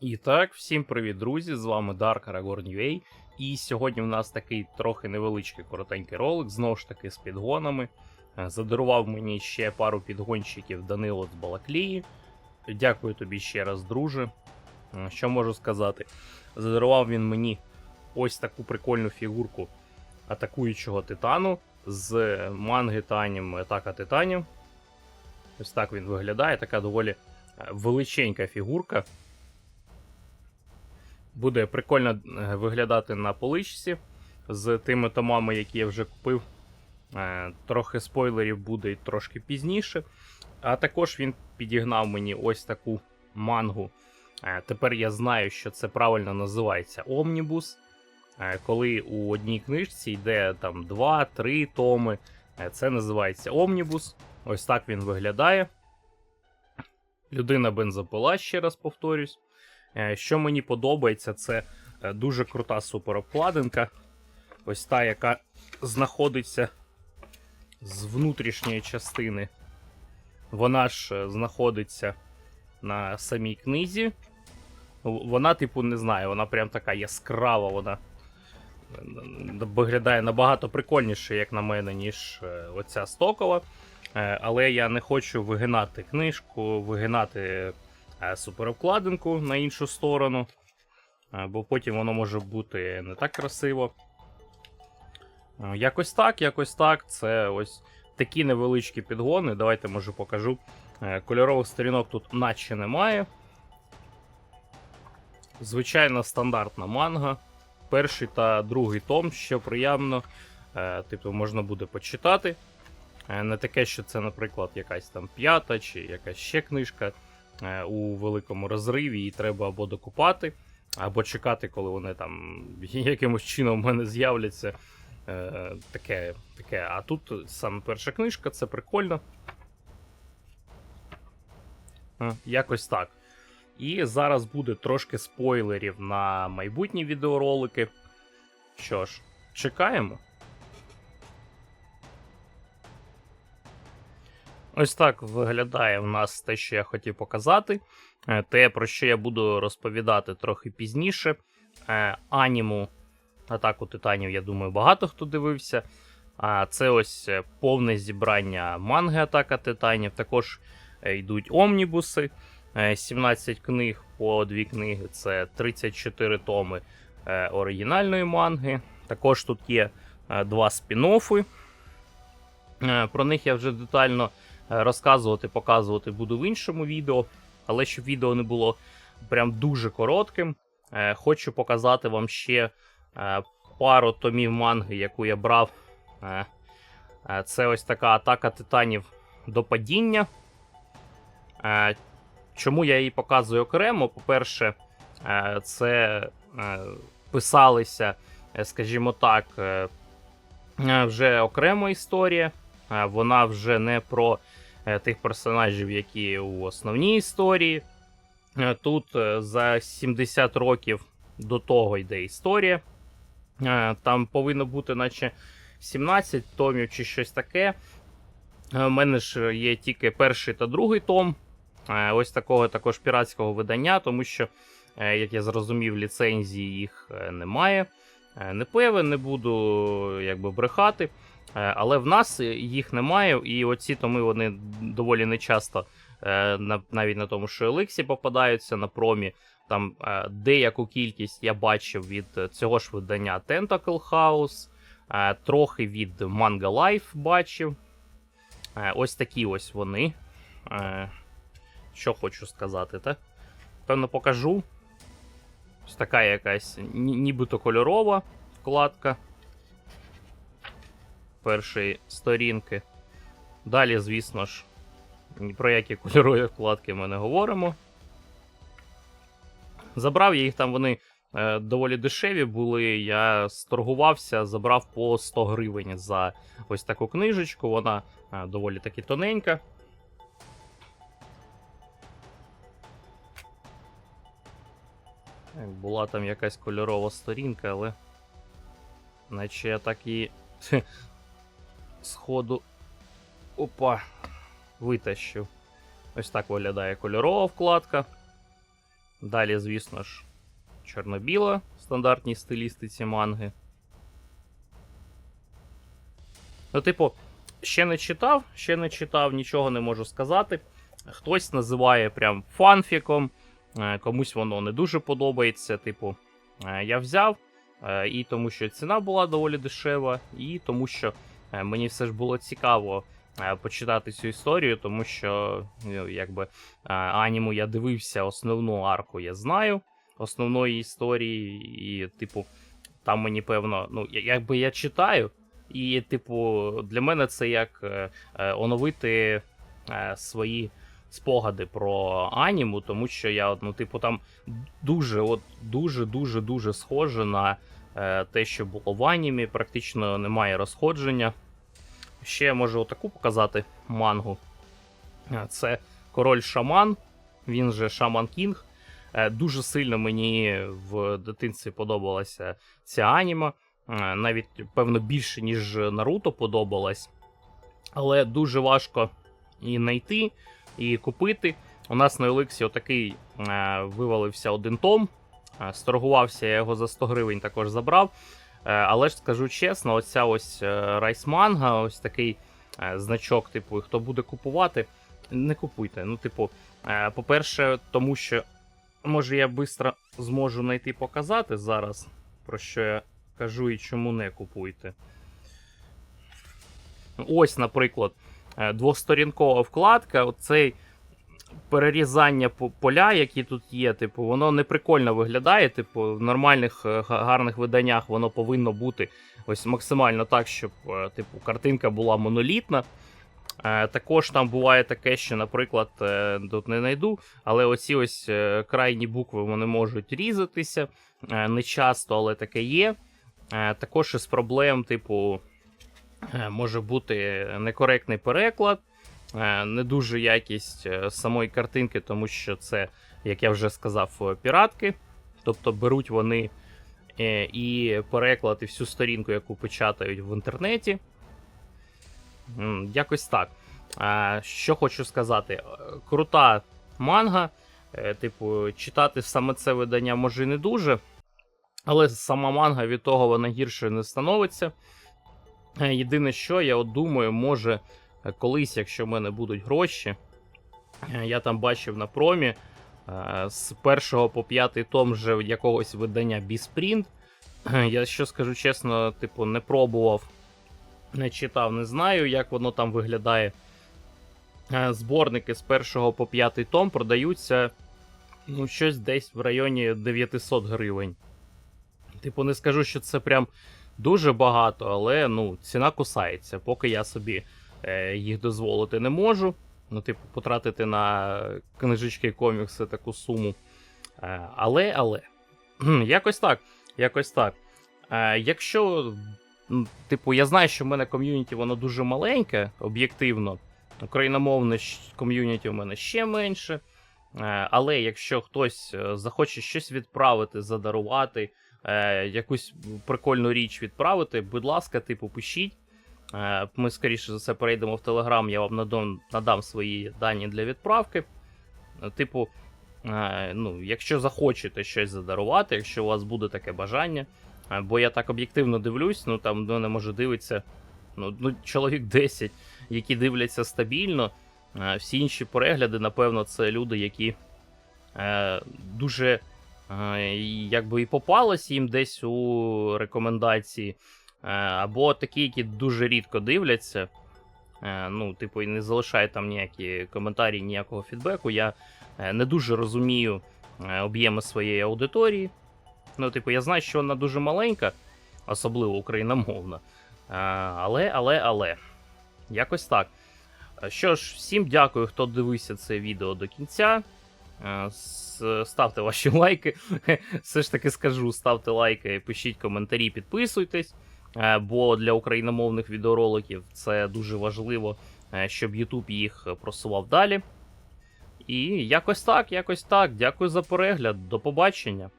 І так, всім привіт, друзі! З вами Dark Aragorn UA. І сьогодні в нас такий трохи невеличкий коротенький ролик, знову ж таки з підгонами. Е, Задарував мені ще пару підгонщиків Данило з Балаклії. Дякую тобі ще раз, друже. Е, Що можу сказати? Задарував він мені ось таку прикольну фігурку атакуючого титану з манги та аніме Атака Титанів. Ось так він виглядає, така доволі е, величенька фігурка. Буде прикольно е, виглядати на поличці з тими томами, які я вже купив. Е, Трохи спойлерів буде трошки пізніше. А також він підігнав мені ось таку мангу. Е, Тепер я знаю, що це правильно називається Омнібус. Коли у одній книжці йде там 2-3 томи, це називається Омнібус. Ось так він виглядає. Людина бензопила, ще раз повторюсь. Е, Що мені подобається, це е, дуже крута суперобкладинка. Ось та, яка знаходиться з внутрішньої частини. Вона ж е, знаходиться на самій книзі. Вона, типу, не знаю, вона прям така яскрава, вона виглядає набагато прикольніше, як на мене, ніж оця стокова. Але я не хочу вигинати книжку, вигинати суперобкладинку на іншу сторону, е, бо потім воно може бути не так красиво. Е, Якось так, якось так. Це ось такі невеличкі підгони. Давайте може покажу. Е, Кольорових сторінок тут наче немає. Звичайна стандартна манга. Перший та другий том, що приємно. Е, Типу, можна буде почитати. Е, Не таке, що це, наприклад, якась там п'ята чи якась ще книжка е, у великому розриві, і треба або докупати, або чекати, коли вони там якимось чином в мене з'являться. Е, Таке, таке. А тут саме перша книжка, це прикольно. Е, Якось так. І зараз буде трошки спойлерів на майбутні відеоролики. Що ж, чекаємо. Ось так виглядає в нас те, що я хотів показати. Е, Те, про що я буду розповідати трохи пізніше. Е, Аніму Атаку Титанів, я думаю, багато хто дивився. А це ось е, повне зібрання манги Атака Титанів. Також йдуть омнібуси. Е, 17 книг по дві книги. Це 34 томи оригінальної манги. Також тут є два спін-оффи. Про них я вже детально розказувати, показувати буду в іншому відео. Але щоб відео не було прям дуже коротким, е, хочу показати вам ще е, пару томів манги, яку я брав. Е, е, Це ось така атака титанів до падіння. Е, Чому я її показую окремо? По-перше, е, це е, писалися, е, скажімо так, е, е, вже окрема історія. Е, Вона вже не про е, тих персонажів, які у основній історії. Е, Тут за 70 років до того йде історія. Там повинно бути, наче 17 томів чи щось таке. У мене ж є тільки перший та другий том. Ось такого також піратського видання, тому що, як я зрозумів, ліцензії їх немає. Не певен, не буду якби брехати. Е, Але в нас їх немає, і оці томи вони доволі нечасто е, навіть на тому, що Еликсі попадаються на промі. Там е, деяку кількість я бачив від цього ж видання Tentacle House, трохи від Manga Life бачив. Ось такі ось вони. Що хочу сказати, так? Певно, покажу. Ось така якась нібито кольорова вкладка першої сторінки. Далі, звісно ж, про які кольорові вкладки ми не говоримо. Забрав я їх там, вони е, доволі дешеві були. Я сторгувався, забрав по 100 гривень за ось таку книжечку. Вона е, доволі таки тоненька. Була там якась кольорова сторінка, але. Наче я так її сходу. Опа! Витащив. Ось так виглядає кольорова вкладка. Далі, звісно ж, чорно-біла в стандартній стилістиці манги. Ну, типу, ще не читав, ще не читав, нічого не можу сказати. Хтось називає прям фанфіком, е, комусь воно не дуже подобається. Типу, е, я взяв, е, і тому що ціна була доволі дешева, і тому що мені все ж було цікаво е, почитати цю історію, тому що ну, якби е, аніму я дивився основну арку, я знаю основної історії, і, типу, там мені певно, ну, якби я читаю, і, типу, для мене це як е, е, оновити е, свої спогади про аніму, тому що я, ну, типу, там дуже, от, дуже, дуже, дуже схоже на е, те, що було в анімі, практично немає розходження. Ще можу отаку показати мангу. Е, Це король Шаман, він же Шаман Кінг. Е, Дуже сильно мені в дитинстві подобалася ця аніма. Е, Навіть, певно, більше, ніж Наруто подобалась. Але дуже важко і знайти, і купити. У нас на Еликсі отакий е, вивалився один том. Сторгувався, я його за 100 гривень також забрав. Е, Але ж скажу чесно, оця ось е, райсманга, ось такий е, значок, типу, хто буде купувати, не купуйте. Ну, типу, по-перше, тому що може я швидко зможу знайти показати зараз, про що я кажу і чому не купуйте. Ось, наприклад, двосторінкова вкладка, оцей перерізання поля, які тут є, типу, воно не прикольно виглядає. Типу, в нормальних е, гарних виданнях воно повинно бути ось максимально так, щоб е, типу, картинка була монолітна. Е, Також там буває таке, що, наприклад, тут не знайду, але оці ось крайні букви вони можуть різатися. Не часто, але таке є. Також із проблем, типу, може бути некоректний переклад, не дуже якість е, самої картинки, тому що це, як я вже сказав, е, піратки. Тобто беруть вони е, і переклад, і всю сторінку, яку печатають в інтернеті. Якось так. Е, Що хочу сказати, Е, крута манга. Е, Типу, читати саме це видання може і не дуже. Але сама манга від того вона гірше не становиться. Е, Єдине, що я от думаю, може е, колись, якщо в мене будуть гроші, е, я там бачив на промі е, з першого по п'ятий том вже якогось видання Біспринт. Я що скажу чесно, типу, не пробував, не читав, не знаю, як воно там виглядає. Е, Зборники з першого по п'ятий том продаються ну, щось десь в районі 900 гривень. Типу, не скажу, що це прям дуже багато, але ну, ціна кусається. Поки я собі е, їх дозволити не можу. Ну, типу, потратити на книжечки і комікси таку суму. Е, але, але. Якось так. Якось так. Е, якщо, типу, я знаю, що в мене ком'юніті воно дуже маленьке, об'єктивно. Україномовне ком'юніті у мене ще менше. Е, але якщо хтось е, захоче щось відправити, задарувати, е, якусь прикольну річ відправити, будь ласка, типу, пишіть. Е, Ми, скоріше за все, перейдемо в Телеграм, я вам надам, свої дані для відправки. Е, Типу, е, ну, якщо захочете щось задарувати, якщо у вас буде таке бажання. Бо я так об'єктивно дивлюсь, ну там ну, не може дивитися ну, ну, чоловік 10, які дивляться стабільно. Всі інші перегляди, напевно, це люди, які дуже якби і попалось їм десь у рекомендації. Е, або такі, які дуже рідко дивляться. Е, ну, типу, і не залишають там ніякі коментарі, ніякого фідбеку. Я е, не дуже розумію об'єми своєї аудиторії. Ну, типу, я знаю, що вона дуже маленька, особливо україномовна. Але, але, але. Якось так. Що ж, всім дякую, хто дивився це відео до кінця. Ставте ваші лайки. Все ж таки скажу: ставте лайки, пишіть коментарі, підписуйтесь. Е, Бо для україномовних відеороликів це дуже важливо, е, щоб YouTube їх просував далі. І якось так, якось так. Дякую за перегляд. До побачення.